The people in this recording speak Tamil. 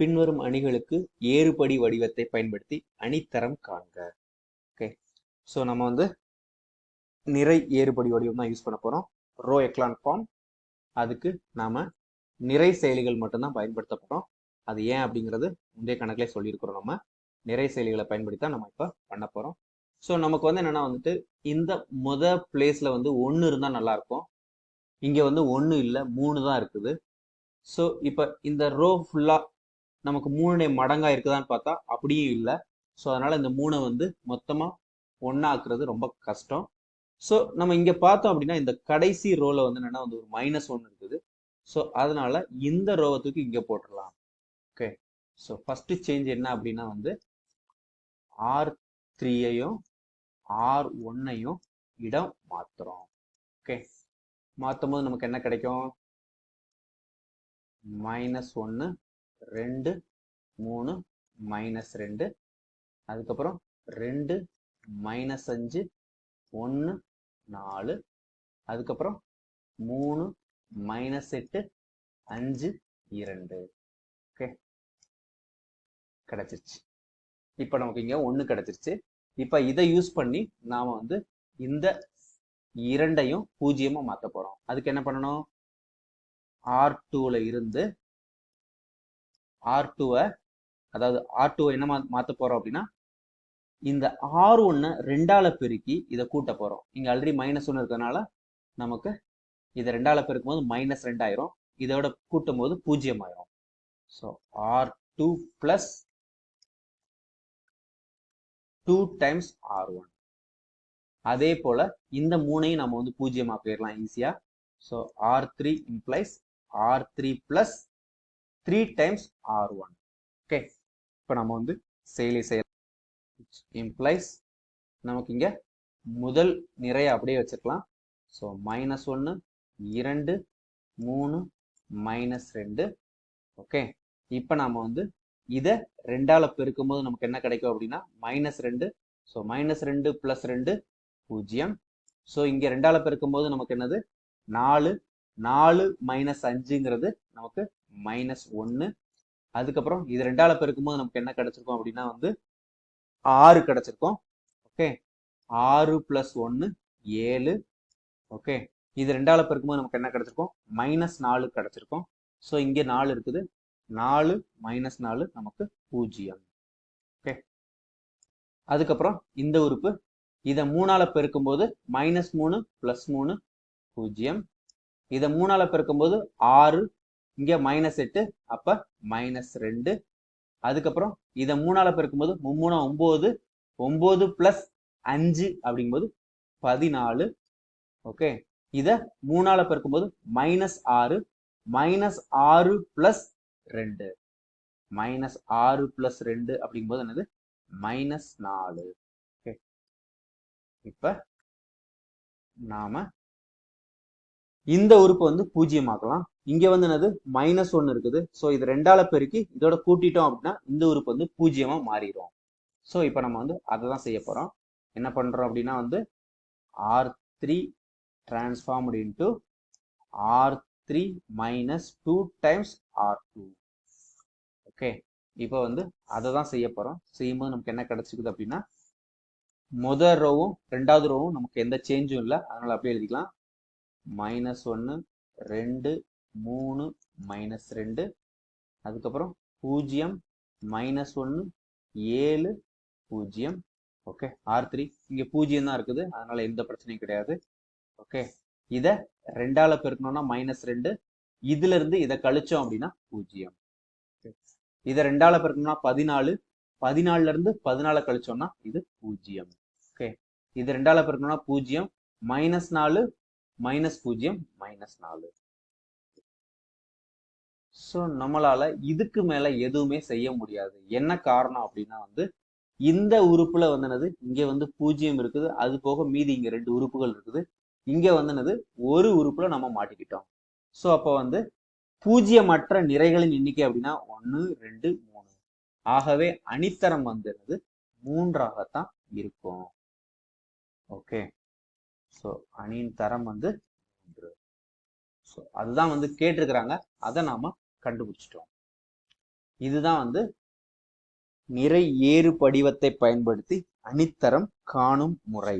பின்வரும் அணிகளுக்கு ஏறுபடி வடிவத்தை பயன்படுத்தி அணித்தரம் காண்க. ஓகே ஸோ நம்ம வந்து நிறை ஏறுபடி வடிவம் தான் யூஸ் பண்ண போகிறோம் ரோ எக்லான் ஃபார்ம் அதுக்கு நாம் நிறை செயலிகள் மட்டும்தான் பயன்படுத்த போகிறோம் அது ஏன் அப்படிங்கிறது முந்தைய கணக்கிலே சொல்லியிருக்கிறோம் நம்ம. நிறை செயலிகளை பயன்படுத்தி தான் நம்ம இப்போ பண்ண போகிறோம் ஸோ நமக்கு வந்து என்னென்னா வந்துட்டு இந்த முத பிளேஸில் வந்து ஒன்று இருந்தால் நல்லாயிருக்கும் இங்கே வந்து ஒன்று இல்லை மூணு தான் இருக்குது. ஸோ இப்போ இந்த ரோ ஃபுல்லாக நமக்கு மூணு மடங்காக இருக்குதான்னு பார்த்தா அப்படியும் இல்லை. ஸோ அதனால் இந்த மூணை வந்து மொத்தமாக ஒன்றாக்குறது ரொம்ப கஷ்டம். ஸோ நம்ம இங்கே பார்த்தோம் அப்படின்னா இந்த கடைசி ரோவில் வந்து என்னென்னா வந்து ஒரு மைனஸ் ஒன்று இருக்குது. ஸோ அதனால இந்த ரோவை தூக்கி இங்கே போட்டுடலாம். ஓகே ஸோ ஃபஸ்ட்டு சேஞ்ச் என்ன அப்படின்னா வந்து ஆர் த்ரீயையும் ஆர் ஒன்னையும் இடம் மாத்துறோம். ஓகே மாற்றும் போது நமக்கு என்ன கிடைக்கும்? மைனஸ் ஒன்று ரெண்டு மூணு மைனஸ் ரெண்டு. அதுக்கப்புறம் ரெண்டு மைனஸ் அஞ்சு ஒன்று நாலு. அதுக்கப்புறம் மூணு மைனஸ் எட்டு அஞ்சு இரண்டு. ஓகே கிடச்சிருச்சு. இப்போ நமக்கு இங்கே ஒன்று கிடைச்சிருச்சு. இப்போ இதை யூஸ் பண்ணி நாம் வந்து இந்த இரண்டையும் பூஜ்ஜியமாக மாற்ற போகிறோம் அதுக்கு என்ன பண்ணணும்? ஆர் டூவில் இருந்து ஆர் டூவை அதாவது ஆர் டூவை என்ன மா மாற்ற போகிறோம் அப்படின்னா இந்த ஆர் ஒன்னை ரெண்டால பெருக்கி இதை கூட்ட போகிறோம் இங்கே ஆல்ரெடி மைனஸ் ஒன்று இருக்கிறதுனால நமக்கு இதை ரெண்டால பெருக்கும் போது மைனஸ் ரெண்டாயிரும் இதோட கூட்டும் போது பூஜ்ஜியம் ஆயிரும். So R two plus two times R one அதே போல் இந்த மூணையும் நம்ம வந்து பூஜ்ஜியமாக போயிடலாம் ஈஸியாக so R three implies R three plus three times R one okay இப்போ நம்ம வந்து செயலி செய்யலாம் இம்ப்ளைஸ் நமக்கு இங்கே முதல் நிறைய அப்படியே வச்சுக்கலாம் ஸோ மைனஸ் ஒன்று இரண்டு மூணு மைனஸ் ரெண்டு. ஓகே இப்போ நாம் வந்து இதை ரெண்டால் பெருக்கும் போது நமக்கு என்ன கிடைக்கும் அப்படின்னா மைனஸ் ரெண்டு. ஸோ மைனஸ் ரெண்டு ப்ளஸ் ரெண்டு பூஜ்ஜியம். ஸோ இங்கே ரெண்டால் பெருக்கும் போது நமக்கு என்னது? நாலு. நாலு மைனஸ் அஞ்சுங்கிறது நமக்கு மைனஸ் ஒன்று அதுக்கப்புறம் இது ரெண்டால பெருக்கும் போது நமக்கு என்ன கிடைச்சிருக்கும் அப்படின்னா வந்து ஆறு கிடைச்சிருக்கும். ஓகே ஆறு பிளஸ் ஒன்று ஏழு. ஓகே இது ரெண்டால பெருக்கும்போது நமக்கு என்ன கிடைச்சிருக்கும்? மைனஸ் நாலு கிடைச்சிருக்கும். ஸோ இங்கே நாலு இருக்குது. நாலு மைனஸ் நாலு நமக்கு பூஜ்ஜியம். ஓகே அதுக்கப்புறம் இந்த உறுப்பு இதை மூணால பெருக்கும்போது மைனஸ் மூணு பிளஸ் மூணு பூஜ்ஜியம். இதை மூணால பெருக்கும்போது ஆறு இங்கே மைனஸ் எட்டு அப்போ மைனஸ் ரெண்டு. அதுக்கப்புறம் இதை மூணால பெருக்கும்போது மும்மூணா ஒம்பது ஒம்பது ப்ளஸ் அஞ்சு அப்படிங்கும்போது பதினாலு. ஓகே இதை மூணால பெருக்கும்போது மைனஸ் ஆறு மைனஸ் ஆறு ப்ளஸ் ரெண்டு. மைனஸ் ஆறு ப்ளஸ் ரெண்டு அப்படிங்கும்போது என்னது? மைனஸ் நாலு. ஓகே இப்ப நாம இந்த உறுப்பை வந்து பூஜ்ஜியமாக்கலாம். இங்க வந்து என்னது? மைனஸ் ஒன்னு இருக்குது. ஸோ இது ரெண்டால பெருக்கி இதோட கூட்டிட்டோம் அப்படின்னா இந்த உறுப்பு வந்து பூஜ்ஜியமா மாறிடும் ஸோ இப்போ நம்ம வந்து அதை தான் செய்ய போறோம். என்ன பண்றோம் அப்படின்னா வந்து R three transformed into R three minus two times R two okay இப்போ வந்து அதை தான் செய்ய போறோம். செய்யும்போது நமக்கு என்ன கிடைச்சிக்குது அப்படின்னா முதல் ரோவும் ரெண்டாவது ரோவும் நமக்கு எந்த சேஞ்சும் இல்லை. அதனால அப்படியே எழுதிக்கலாம். மைனஸ் ஒன்று ரெண்டு மூணு மைனஸ் ரெண்டு. அதுக்கப்புறம் பூஜ்ஜியம் மைனஸ் ஒன்று ஏழு பூஜ்ஜியம். ஓகே ஆர் த்ரீ இங்கே பூஜ்ஜியம் தான் இருக்குது. அதனால எந்த பிரச்சனையும் கிடையாது. ஓகே இதை ரெண்டால பெருக்கணும்னா மைனஸ் ரெண்டு. இதுல இருந்து இதை கழிச்சோம் அப்படின்னா பூஜ்ஜியம். இதை ரெண்டால பெருக்கணும்னா பதினாலு. பதினாலுல இருந்து பதினால கழிச்சோம்னா இது பூஜ்ஜியம். ஓகே இது ரெண்டால பெருக்கணும்னா பூஜ்ஜியம். மைனஸ் நாலு மைனஸ் பூஜ்ஜியம் மைனஸ் நாலு. ஸோ நம்மளால இதுக்கு மேல எதுவுமே செய்ய முடியாது. என்ன காரணம் அப்படின்னா வந்து இந்த உறுப்புல வந்து என்னது இங்க வந்து பூஜ்ஜியம் இருக்குது. அது போக மீதி இங்க ரெண்டு உறுப்புகள் இருக்குது. இங்க வந்துனது ஒரு உறுப்புல நம்ம மாட்டிக்கிட்டோம். ஸோ அப்போ வந்து பூஜ்ஜியமற்ற நிறைகளின் எண்ணிக்கை அப்படின்னா ஒன்று ரெண்டு மூணு. ஆகவே அணித்தரம் வந்து என்னது மூன்றாகத்தான் இருக்கும். ஓகே ஸோ அணியின் தரம் வந்து மூன்று. ஸோ அதுதான் வந்து கேட்டிருக்கிறாங்க. அதை நாம கண்டுபிடிச்சிட்டோம். இதுதான் வந்து நிறை ஏறு படிவத்தை பயன்படுத்தி அணித்தரம் காணும் முறை.